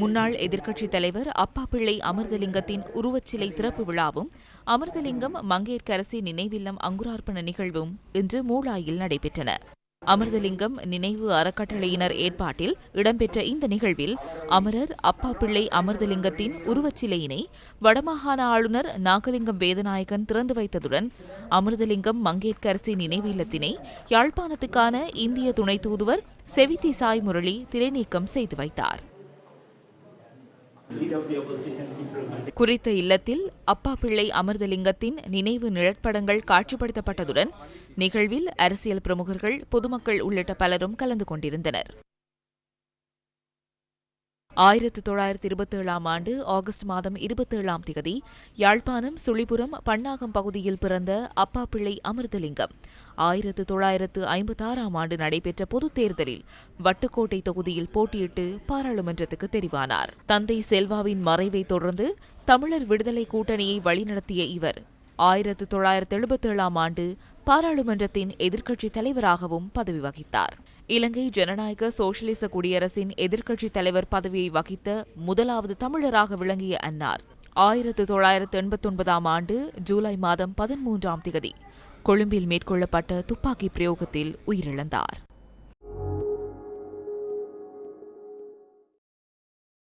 முன்னாள் எதிர்க்கட்சித் தலைவர் அப்பா பிள்ளை அமிர்தலிங்கத்தின் உருவச்சிலை திறப்பு விழாவும் அமிர்தலிங்கம் மங்கையர்க்கரசி நினைவில்லம் அங்குரார்ப்பண நிகழ்வும் இன்று மூளாயில் நடைபெற்றன. அமிர்தலிங்கம் நினைவு அறக்கட்டளையினர் ஏற்பாட்டில் இடம்பெற்ற இந்த நிகழ்வில் அமரர் அப்பா பிள்ளை அமிர்தலிங்கத்தின் உருவச்சிலையினை வடமாகாண ஆளுநர் நாகலிங்கம் வேதநாயகன் திறந்து வைத்ததுடன் அமிர்தலிங்கம் மங்கேற்கரசி நினைவு இல்லத்தினை யாழ்ப்பாணத்துக்கான இந்திய துணை தூதுவர் செவித்தி சாய் முரளி திரைநீக்கம் செய்து வைத்தார். குறித்த இல்லத்தில் அப்பா பிள்ளை அமிர்தலிங்கத்தின் நினைவு நிழற்படங்கள் காட்சிப்படுத்தப்பட்டதுடன் நிகழ்வில் அரசியல் பிரமுகர்கள் பொதுமக்கள் உள்ளிட்ட பலரும் கலந்து கொண்டிருந்தனர். ஆயிரத்து தொள்ளாயிரத்து இருபத்தேழாம் ஆண்டு ஆகஸ்ட் மாதம் இருபத்தேழாம் திகதி யாழ்ப்பாணம் சுழிபுரம் பன்னாகம் பகுதியில் பிறந்த அப்பா பிள்ளை அமிர்தலிங்கம். ஆயிரத்து தொள்ளாயிரத்து ஐம்பத்தாறாம் ஆண்டு நடைபெற்ற பொதுத் தேர்தலில் வட்டுக்கோட்டை தொகுதியில் போட்டியிட்டு பாராளுமன்றத்துக்கு தெரிவானார். தந்தை செல்வாவின் மறைவை தொடர்ந்து தமிழர் விடுதலை கூட்டணியை வழிநடத்திய இவர் ஆயிரத்து தொள்ளாயிரத்து எழுபத்தேழாம் ஆண்டு பாராளுமன்றத்தின் எதிர்க்கட்சி தலைவராகவும் பதவி வகித்தார். இலங்கை ஜனநாயக சோசியலிச குடியரசின் எதிர்க்கட்சி தலைவர் பதவியை வகித்த முதலாவது தமிழராக விளங்கிய அன்னார். ஆயிரத்து தொள்ளாயிரத்து எண்பத்தொன்பதாம் ஆண்டு ஜூலை மாதம் பதிமூன்றாம் திகதி கொழும்பில் மேற்கொள்ளப்பட்ட துப்பாக்கி பிரயோகத்தில் உயிரிழந்தார்.